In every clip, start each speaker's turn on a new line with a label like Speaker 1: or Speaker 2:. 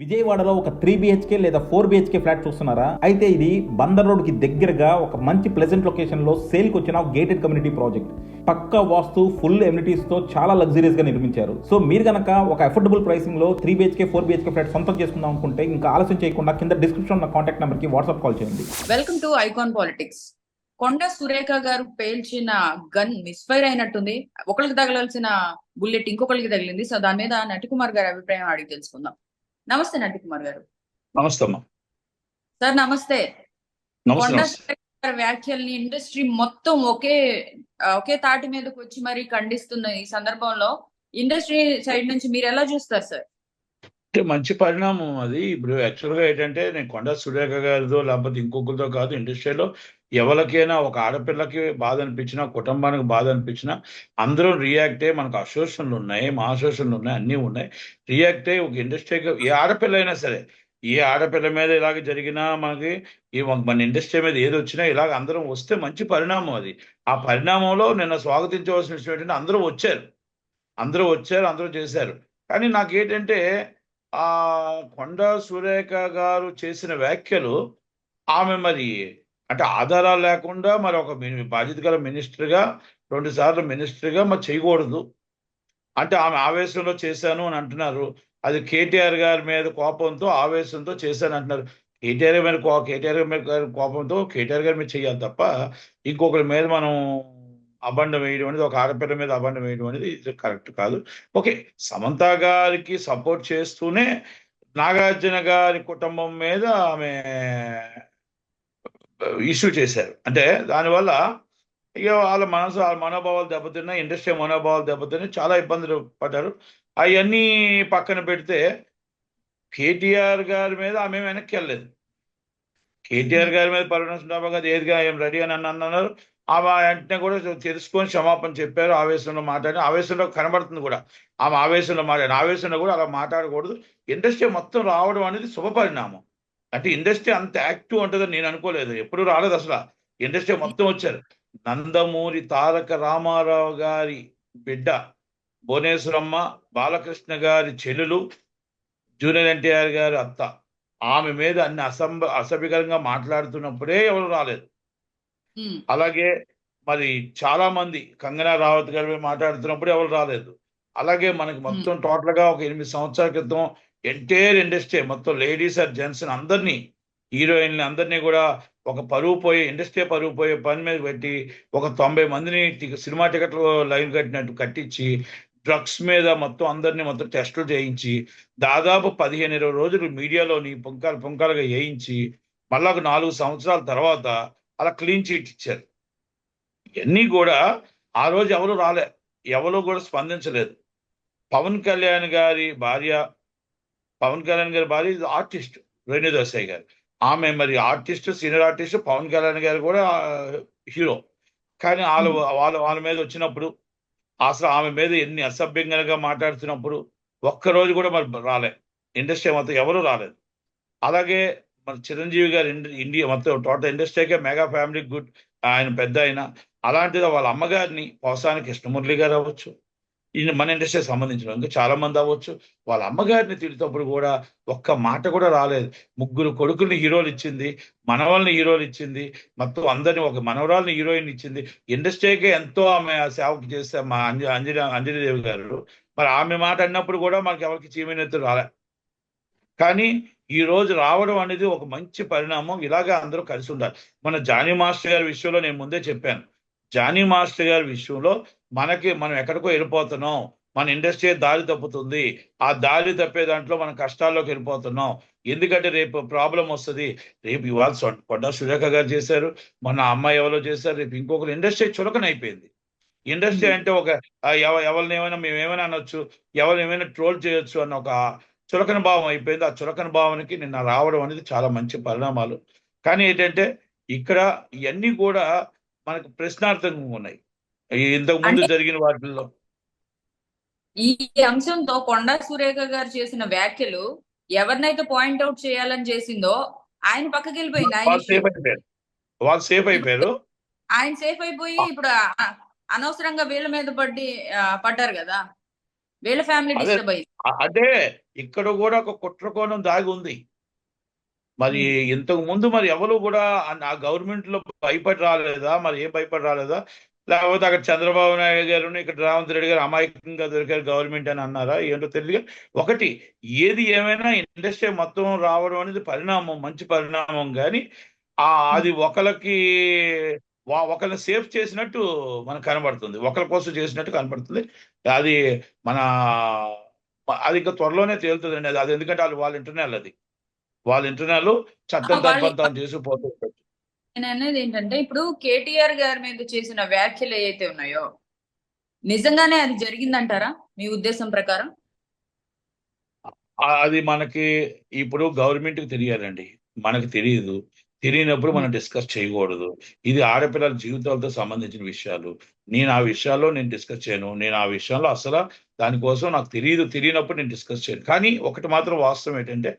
Speaker 1: విజయవాడలో ఒక three BHK లేదా ఫోర్ బిహెచ్కే ఫ్లాట్ చూస్తున్నారా? అయితే ఇది బందర్ రోడ్కి దగ్గరగా ఒక మంచి ప్లెజెంట్ లొకేషన్లో సేల్కి వచ్చిన గేటెడ్ కమ్యూనిటీ ప్రాజెక్ట్ పక్క వాస్తు ఫుల్ ఎమ్యూనిటీస్తో చాలా లగ్జరీస్గా నిర్మించారు. సో మీరు గనక ఒక affordable ప్రైసింగ్లో three BHK four BHK flat సొంతం చేసుకుందాం అనుకుంటే ఇంకా ఆలస్యం చేయకుండా కింద డిస్క్రిప్షన్ ఉన్న కాంటాక్ట్ నెంబర్కి వాట్సాప్ కాల్ చేయండి.
Speaker 2: Welcome to icon politics Konda Surekha garu పేల్చిన gun misfire అయినట్టుంది. ఒకరికి తగలాల్సిన బుల్లెట్ ఇంకొకరికి తగిలింది. సో దాని మీద నటికుమార్ గారి అభిప్రాయం అడిగి తెలుసుకుందాం. నమస్తే నటికుమార్ గారు.
Speaker 3: నమస్తే అమ్మా.
Speaker 2: సార్ నమస్తే. వ్యాఖ్యల్ని ఇండస్ట్రీ మొత్తం ఒకే ఒకే తాటి మీదకి వచ్చి మరి ఖండిస్తున్న ఈ సందర్భంలో ఇండస్ట్రీ సైడ్ నుంచి మీరు ఎలా చూస్తారు సార్?
Speaker 3: అంటే మంచి పరిణామం అది. ఇప్పుడు యాక్చువల్గా ఏంటంటే నేను కొండ సురేఖ గారితో లేకపోతే ఇంకొకరితో కాదు ఇండస్ట్రీలో ఎవరికైనా ఒక ఆడపిల్లకి బాధ అనిపించినా కుటుంబానికి బాధ అనిపించినా అందరం రియాక్ట్ అయ్యి మనకు అసోసియేషన్లు ఉన్నాయి మా అసోసియేషన్లు ఉన్నాయి అన్నీ ఉన్నాయి. రియాక్ట్ అయ్యి ఒక ఇండస్ట్రీకి ఏ ఆడపిల్ల అయినా సరే ఏ ఆడపిల్ల మీద ఇలాగ జరిగినా మనకి ఈ మన- మన ఇండస్ట్రీ మీద ఏది వచ్చినా ఇలాగ అందరం వస్తే మంచి పరిణామం అది. ఆ పరిణామంలో నిన్న స్వాగతించవలసిన విషయం ఏంటంటే అందరూ వచ్చారు. అందరూ వచ్చారు అందరూ చేశారు. కానీ నాకేంటంటే ఆ కొండ సురేఖ గారు చేసిన వ్యాఖ్యలు ఆమె మరి అంటే ఆధారాలు లేకుండా మరి ఒక మిని- బాధ్యత గల మినిస్టర్గా రెండు సార్లు మినిస్టర్గా మరి చేయకూడదు. అంటే ఆమె ఆవేశంలో చేశాను అని అంటున్నారు. అది కేటీఆర్ గారి మీద కోపంతో ఆవేశంతో చేశాను అంటున్నారు. కేటీఆర్ మీద కో కేటీఆర్ మీద గారి కోపంతో కేటీఆర్ గారి మీద చేయాలి తప్ప ఇంకొకరి మీద మనం అబండం వేయడం అనేది ఒక ఆడపిల్ల మీద అబండం వేయడం అనేది ఇది కరెక్ట్ కాదు. ఓకే సమంత గారికి సపోర్ట్ చేస్తూనే నాగార్జున గారి కుటుంబం మీద ఆమె ఇష్యూ చేశారు. అంటే దానివల్ల ఇక వాళ్ళ మనసు వాళ్ళ మనోభావాలు దెబ్బతిన్నా ఇండస్ట్రీ మనోభావాలు దెబ్బతిన్నా చాలా ఇబ్బందులు పడ్డారు. అవన్నీ పక్కన పెడితే కేటీఆర్ గారి మీద ఆమె వెనక్కి వెళ్ళలేదు. కేటీఆర్ గారి మీద పర్మనెన్స్ గారు ఏదిగా ఏం రెడీ అని అన్నారు. ఆమె వెంటనే కూడా తెలుసుకొని క్షమాపణ చెప్పారు ఆవేశంలో మాట్లాడి ఆవేశంలో కనబడుతుంది కూడా. ఆమె ఆవేశంలో మాట్లాడి ఆవేశంలో కూడా అలా మాట్లాడకూడదు. ఇండస్ట్రీ మొత్తం రావడం అనేది శుభ పరిణామం. అంటే ఇండస్ట్రీ అంత యాక్టివ్ ఉంటుందని నేను అనుకోలేదు. ఎప్పుడు రాలేదు అసలు. ఇండస్ట్రీ మొత్తం వచ్చారు. నందమూరి తారక రామారావు గారి బిడ్డ భువనేశ్వరమ్మ బాలకృష్ణ గారి చెల్లెలు జూనియర్ ఎన్టీఆర్ గారి అత్త. ఆమె మీద అన్ని అసంభ అసభ్యకరంగా మాట్లాడుతున్నప్పుడే ఎవరు రాలేదు. అలాగే మరి చాలా మంది కంగనా రావత్ గారి మాట్లాడుతున్నప్పుడు ఎవరు రాలేదు. అలాగే మనకి మొత్తం టోటల్గా ఒక ఎనిమిది సంవత్సరాల క్రితం ఎంటైర్ ఇండస్ట్రీ మొత్తం లేడీస్ ఆర్ జెంట్స్ అందరినీ హీరోయిన్లు అందరినీ కూడా ఒక పరువు పోయే ఇండస్ట్రీ పరువు పోయే పని మీద పెట్టి ఒక తొంభై మందిని సినిమా టికెట్లు లైన్ కట్టినట్టు కట్టించి డ్రగ్స్ మీద మొత్తం అందరినీ మొత్తం టెస్టులు చేయించి దాదాపు పదిహేను ఇరవై రోజులు మీడియాలోని పుంకాలు పుంకాలుగా వేయించి మళ్ళా ఒక నాలుగు సంవత్సరాల తర్వాత అలా క్లీన్ చీట్ ఇచ్చారు. ఇవన్నీ కూడా ఆ రోజు ఎవరు రాలే ఎవరు కూడా స్పందించలేదు. పవన్ కళ్యాణ్ గారి భార్య పవన్ కళ్యాణ్ గారి భార్య ఆర్టిస్ట్ రేణుదాసాయి గారు. ఆమె మరి artist senior artist Pawan Kalyan garu కూడా హీరో. కానీ వాళ్ళ వాళ్ళ వాళ్ళ మీద వచ్చినప్పుడు అసలు ఆమె మీద ఎన్ని అసభ్యంగా మాట్లాడుతున్నప్పుడు ఒక్కరోజు కూడా మరి రాలే. ఇండస్ట్రీ మొత్తం ఎవరు రాలేదు. అలాగే మన చిరంజీవి గారు ఇండియా మొత్తం టోటల్ ఇండస్ట్రీకే మెగా ఫ్యామిలీ గుడ్ ఆయన పెద్ద ఆయన. అలాంటిది వాళ్ళ అమ్మగారిని పోసాని కృష్ణమురళి గారు అవ్వచ్చు. ఈయన మన ఇండస్ట్రీకి సంబంధించిన ఇంకా చాలా మంది అవ్వచ్చు. వాళ్ళ అమ్మగారిని తిడినప్పుడు కూడా ఒక్క మాట కూడా రాలేదు. ముగ్గురు కొడుకుల్ని హీరోలు ఇచ్చింది మనవల్ని హీరోలు ఇచ్చింది మొత్తం అందరిని ఒక మనవరాలని హీరోయిన్ ఇచ్చింది. ఇండస్ట్రీకే ఎంతో ఆమె సేవకు చేస్తే మా అంజ అంజలి అంజలిదేవి గారు. మరి ఆమె మాట అన్నప్పుడు కూడా మనకి ఎవరికి చీమినెత్తు రాలే. కానీ ఈ రోజు రావడం అనేది ఒక మంచి పరిణామం. ఇలాగా అందరూ కలిసి ఉండాలి. మన జానీ మాస్టర్ గారి విషయంలో నేను ముందే చెప్పాను. జానీ మాస్టర్ గారి విషయంలో మనకి మనం ఎక్కడికో వెళ్ళిపోతున్నాం. మన ఇండస్ట్రీ దారి తప్పుతుంది. ఆ దారి తప్పే దాంట్లో మనం కష్టాల్లోకి వెళ్ళిపోతున్నాం. ఎందుకంటే రేపు ప్రాబ్లం వస్తుంది. రేపు ఇవాళ కొండ సురేఖ గారు చేశారు. మన అమ్మాయి ఎవరో చేశారు. రేపు ఇంకొకరు ఇండస్ట్రీ చులకన అయిపోయింది. ఇండస్ట్రీ అంటే ఒక ఎవరిని ఏమైనా మేము ఏమైనా అనొచ్చు ఎవరిని ఏమైనా ట్రోల్ చేయొచ్చు అన్న ఒక చులకన భావం అయిపోయింది. ఆ చులకన భావానికి నిన్న రావడం అనేది చాలా మంచి పరిణామాలు. కానీ ఏంటంటే ఇక్కడ ఇవన్నీ కూడా మనకు ప్రశ్నార్థంగా ఉన్నాయి. ఇంతకు ముందు జరిగిన వాటిల్లో.
Speaker 2: ఈ అంశంతో కొండ సురేఖ గారు చేసిన వ్యాఖ్యలు ఎవరినైతే పాయింట్ అవుట్ చేయాలని చేసిందో ఆయన పక్కకి వెళ్ళిపోయింది. ఆయన
Speaker 3: సేఫ్ అయిపోయారు. వాళ్ళు సేఫ్ అయిపోయారు.
Speaker 2: ఆయన సేఫ్ అయిపోయి ఇప్పుడు అనవసరంగా వీళ్ళ మీద పడి ఆ, పడ్డారు కదా. వీళ్ళ ఫ్యామిలీ
Speaker 3: అదే.
Speaker 2: డిస్టర్బ్ అయింది
Speaker 3: అ- అంటే ఇక్కడ కూడా ఒక కుట్రకోణం దాగి ఉంది. మరి ఇంతకు ముందు మరి ఎవరు కూడా ఆ- గవర్నమెంట్లో భయపడి రాలేదా? మరి ఏం భయపడి రాలేదా? లేకపోతే అక్కడ చంద్రబాబు నాయుడు గారు ఇక్కడ రేవంత్ రెడ్డి గారు అమాయకంగా దొరికారు గవర్నమెంట్ అని అన్నారా? ఏంటో తెలియదు. ఒకటి ఏది ఏమైనా ఇండస్ట్రీ మొత్తం రావడం అనేది పరిణామం మంచి పరిణామం కానీ ఆ అది ఒకరికి వా- ఒకరిని సేఫ్ చేసినట్టు మనకు కనబడుతుంది. ఒకరి కోసం చేసినట్టు కనబడుతుంది. అది మన అది ఇంకా త్వరలోనే తేలుతుందండి అది అది ఎందుకంటే వాళ్ళు వాళ్ళ ఇంటర్నల్ అది. వాళ్ళ ఇంటర్నల్ చట్టం తాను చేసుకుపోతుంది
Speaker 2: నేను అనేది ఏంటంటే ఇప్పుడు కేటీఆర్ గారి మీద చేసిన వ్యాఖ్యలు ఏవైతే ఉన్నాయో నిజంగానే అది జరిగిందంటారా మీ ఉద్దేశం ప్రకారం?
Speaker 3: అది మనకి ఇప్పుడు గవర్నమెంట్కి తెలియాలండి. మనకి తెలియదు. తెలియనప్పుడు మనం డిస్కస్ చేయకూడదు. ఇది ఆడపిల్లల జీవితాలతో సంబంధించిన విషయాలు. నేను ఆ విషయాల్లో నేను డిస్కస్ చేయను. నేను ఆ విషయంలో అసలు దానికోసం నాకు తెలియదు. తెలియనప్పుడు నేను డిస్కస్ చేయను. కానీ ఒకటి మాత్రం వాస్తవం ఏంటంటే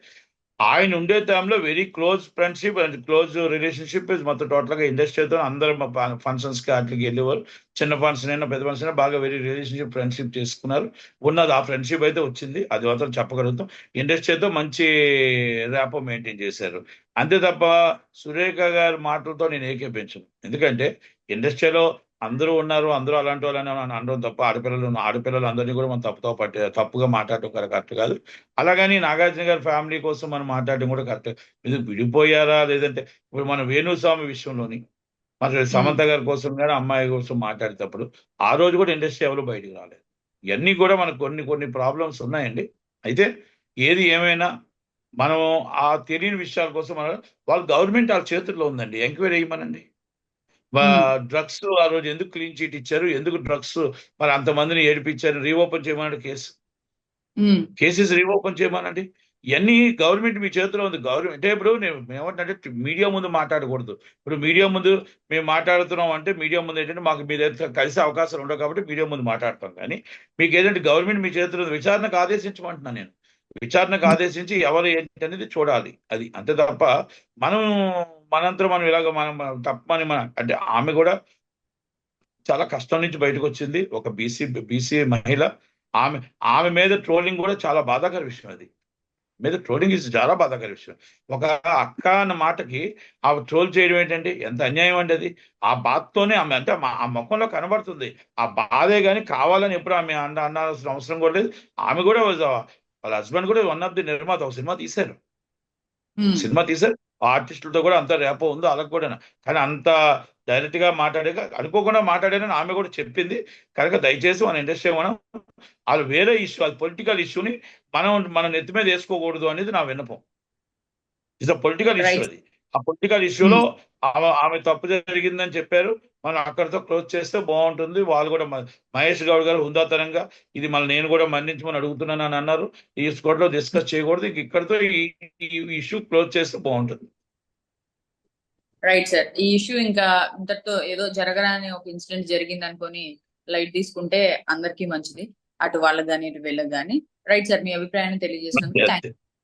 Speaker 3: ఆయన ఉండే టైంలో very close friendship and close relationship మొత్తం టోటల్గా ఇండస్ట్రీతో అందరం ఫంక్షన్స్కి వాటికి వెళ్ళేవారు. చిన్న ఫంక్షన్ అయినా పెద్ద ఫంక్షన్ అయినా బాగా వెరీ రిలేషన్షిప్ ఫ్రెండ్షిప్ చేసుకున్నారు. ఉన్నది ఆ ఫ్రెండ్షిప్ అయితే వచ్చింది. అది మాత్రం చెప్పగలుగుతాం. ఇండస్ట్రీతో మంచి ర్యాపో మెయింటైన్ చేశారు. అంతే తప్ప సురేఖ గారి మాటలతో నేను ఏకేపించను ఎందుకంటే ఇండస్ట్రీలో అందరూ ఉన్నారు అందరూ అలాంటి వాళ్ళని అని అనడం తప్ప ఆడపిల్లలు ఆడపిల్లలు అందరినీ కూడా మనం తప్పుతో పట్టే తప్పుగా మాట్లాడటం కరెక్ట్ కాదు. అలాగని నాగార్జున గారి ఫ్యామిలీ కోసం మనం మాట్లాడడం కూడా కరెక్ట్. ఇది విడిపోయారా లేదంటే ఇప్పుడు మన వేణుస్వామి విషయంలోని మరి సమంత గారి కోసం కానీ అమ్మాయి కోసం మాట్లాడేటప్పుడు ఆ రోజు కూడా ఇండస్ట్రీ ఎవరు బయటికి రాలేదు. ఇవన్నీ కూడా మనకు కొన్ని కొన్ని ప్రాబ్లమ్స్ ఉన్నాయండి. అయితే ఏది ఏమైనా మనం ఆ తెలియని విషయాల కోసం మనం వాళ్ళు గవర్నమెంట్ వాళ్ళ చేతుల్లో ఉందండి ఎంక్వైరీ చేయమనండి డ్రగ్స్ ఆ రోజు ఎందుకు క్లీన్ చీట్ ఇచ్చారు ఎందుకు డ్రగ్స్ మరి అంతమందిని ఏడిపించారు రీఓపెన్ చేయమన్నాడు కేసు. కేసెస్ రీఓపెన్ చేయమనండి. ఇవన్నీ గవర్నమెంట్ మీ చేతిలో ఉంది. గవర్నమెంట్ అంటే ఇప్పుడు నేను ఏమంటే మీడియా ముందు మాట్లాడకూడదు. ఇప్పుడు మీడియా ముందు మేము మాట్లాడుతున్నాం అంటే మీడియా ముందు ఏంటంటే మాకు మీ దగ్గర కలిసే అవకాశాలు ఉండవు కాబట్టి మీడియా ముందు మాట్లాడతాం. కానీ మీకు ఏదంటే గవర్నమెంట్ మీ చేతిలో. విచారణకు ఆదేశించమంటున్నాను నేను. విచారణకు ఆదేశించి ఎవరు ఏంటి అనేది చూడాలి. అది అంతే తప్ప మనం మనంతరం మనం ఇలాగ మనం మనం మన అంటే ఆమె కూడా చాలా కష్టం నుంచి బయటకు వచ్చింది ఒక బీసీ బీసీ మహిళ. ఆమె ఆమె మీద ట్రోలింగ్ కూడా చాలా బాధాకర విషయం అది. మీద ట్రోలింగ్ ఇస్ చాలా బాధాకర విషయం. ఒక అక్క అన్న మాటకి ఆ ట్రోల్ చేయడం ఏంటంటే ఎంత అన్యాయం అండి అది. ఆ బాధతోనే ఆమె అంటే మా- ఆ ముఖంలో కనబడుతుంది. ఆ బాధే కానీ కావాలని ఎప్పుడు ఆమె అన్న అనాల్సిన అవసరం కూడా లేదు. ఆమె కూడా వాళ్ళ హస్బెండ్ కూడా వన్ ఆఫ్ ది నిర్మాత ఒక సినిమా తీశారు. సినిమా తీశారు. ఆర్టిస్టులతో కూడా అంత రేపో ఉందో అలా కూడా. కానీ అంత డైరెక్ట్గా మాట్లాడాక అనుకోకుండా మాట్లాడారని ఆమె కూడా చెప్పింది. కనుక దయచేసి మన ఇండస్ట్రీ మనం వాళ్ళు వేరే ఇష్యూ అది పొలిటికల్ ఇష్యూని మనం మన నెత్తి మీద వేసుకోకూడదు అనేది నా విన్నపం. It's political issue. అది. ఆ పొలిటికల్ ఇష్యూలో ఆమె ఆమె తప్పు జరిగిందని చెప్పారు. మనం అక్కడితో క్లోజ్ చేస్తే బాగుంటుంది. వాళ్ళు కూడా మహేష్ గౌడ్ గారు హుందాతనంగా ఇది మళ్ళీ నేను కూడా మన్నించమని అడుగుతున్నాను అని అన్నారు. ఈ స్కోట్లో డిస్కస్ చేయకూడదు. ఇంక ఇక్కడితో ఈ ఇష్యూ క్లోజ్ చేస్తే బాగుంటుంది.
Speaker 2: రైట్ సార్ ఈ ఇష్యూ ఇంకా ఇంతటితో ఏదో జరగరాని ఒక ఇన్సిడెంట్ జరిగింది అనుకొని లైట్ తీసుకుంటే అందరికీ మంచిది. అటు వాళ్ళకి కానీ ఇటు వీళ్ళకి కానీ రైట్ సార్ మీ అభిప్రాయాన్ని తెలియజేసినందుకు.